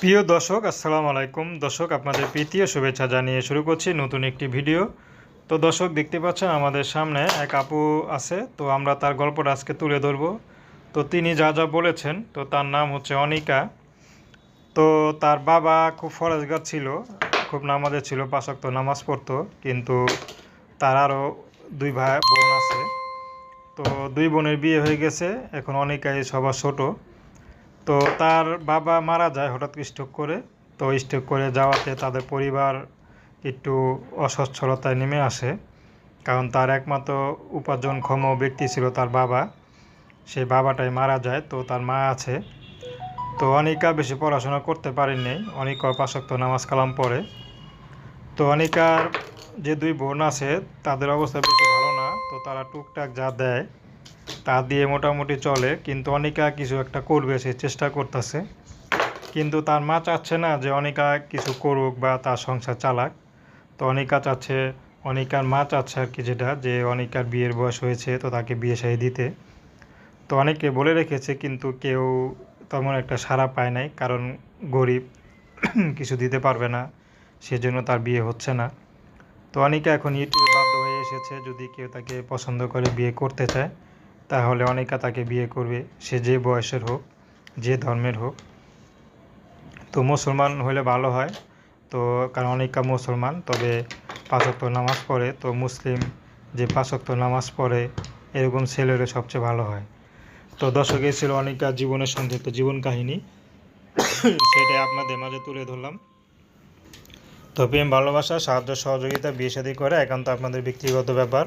প্রিয় দর্শক, আসসালামু আলাইকুম। দর্শক, আপনাদের প্রীতি ও শুভেচ্ছা জানিয়ে শুরু করছি নতুন একটি ভিডিও। তো দর্শক, দেখতে পাচ্ছেন আমাদের সামনে এক আপু আছে, তো আমরা তার গল্পটা আজকে তুলে ধরব। তো তিনি যা যা বলেছেন, তো তার নাম হচ্ছে অনিকা। তো তার বাবা খুব ফরেজগার ছিল, খুব নামাজে ছিল পাশক্ত নামাজ পড়তো, কিন্তু তার আরও দুই ভাই বোন আছে। তো দুই বোনের বিয়ে হয়ে গেছে, এখন অনিকাই সবার ছোটো। তো তার বাবা মারা যায় হঠাৎ স্ট্রোক করে। তো স্ট্রোক করে যাওয়াতে তাদের পরিবার একটু অসচ্ছলতায় নেমে আসে। কারণ তার একমাত্র উপার্জনক্ষম ব্যক্তি ছিল তার বাবা। সেই বাবাটাই মারা যায়, তো তার মা আছে। তো অনিকা বেশি পড়াশোনা করতে পারেননি। অনিকা পাশক্ত নামাজ কালাম পড়ে। তো অনিকার যে দুই বোন আছে, তাদের অবস্থা বেশি ভালো না। তো তারা টুকটাক যা দেয় তা দিয়ে মোটামুটি চলে, কিন্তু অনিকা কিছু একটা করবে, সে চেষ্টা করতেছে। কিন্তু তার মা চাচ্ছে না যে অনিকা কিছু করুক বা তার সংসার চালাক। তো অনিকা চাচ্ছে, অনিকার মা চাচ্ছে আর কি যেটা, যে অনিকার বিয়ের বয়স হয়েছে, তো তাকে বিয়ে সাহি দিতে। তো অনেকে বলে রেখেছে, কিন্তু কেউ তেমন একটা সাড়া পায় নাই, কারণ গরিব, কিছু দিতে পারবে না, সেজন্য তার বিয়ে হচ্ছে না। তো অনিকা এখন ইউটিউবে বাধ্য হয়ে এসেছে, যদি কেউ তাকে পছন্দ করে বিয়ে করতে চায়। তাহলে অনেকা তাকে বিয়ে করবে, সে যে বয়সের হোক, যে ধর্মের হোক। তো মুসলমান হলে ভালো হয়। তো কারণ অনেকা মুসলমান, তবে পাঁচক্ত নামাজ পড়ে। তো মুসলিম যে পাঁচক্ত নামাজ পড়ে, এরকম ছেলেরও সবচেয়ে ভালো হয়। তো দর্শক, এই ছিল অনেকা জীবনের সংক্ষিপ্ত জীবন কাহিনী। সেটাই আপনাদের মাঝে তুলে ধরলাম। তো প্রেম, ভালোবাসা, সাহায্য, সহযোগিতা, বিয়ে শাদী করে একান্ত আপনাদের ব্যক্তিগত ব্যাপার।